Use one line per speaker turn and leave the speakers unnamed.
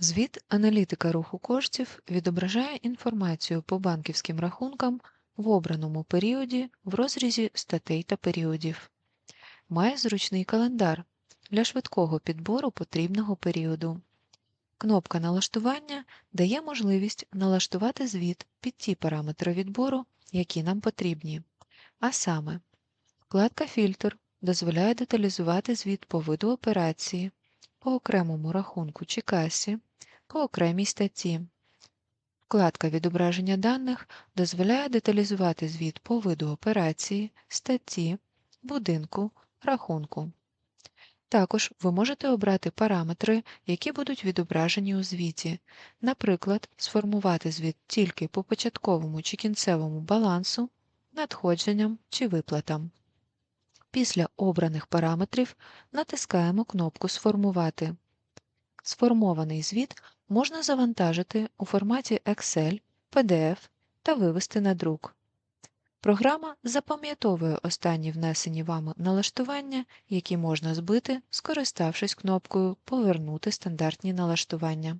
Звіт аналітика руху коштів відображає інформацію по банківським рахункам в обраному періоді в розрізі статей та періодів. Має зручний календар для швидкого підбору потрібного періоду. Кнопка налаштування дає можливість налаштувати звіт під ті параметри відбору, які нам потрібні. А саме, вкладка Фільтр дозволяє деталізувати звіт по виду операції, по окремому рахунку чи касі, по окремій статті. Вкладка Відображення даних дозволяє деталізувати звіт по виду операції, статті, будинку, рахунку. Також ви можете обрати параметри, які будуть відображені у звіті, наприклад, сформувати звіт тільки по початковому чи кінцевому балансу, надходженням чи виплатам. Після обраних параметрів натискаємо кнопку Сформувати. Сформований звіт можна завантажити у форматі Excel, PDF та вивести на друк. Програма запам'ятовує останні внесені вами налаштування, які можна збити, скориставшись кнопкою Повернути стандартні налаштування.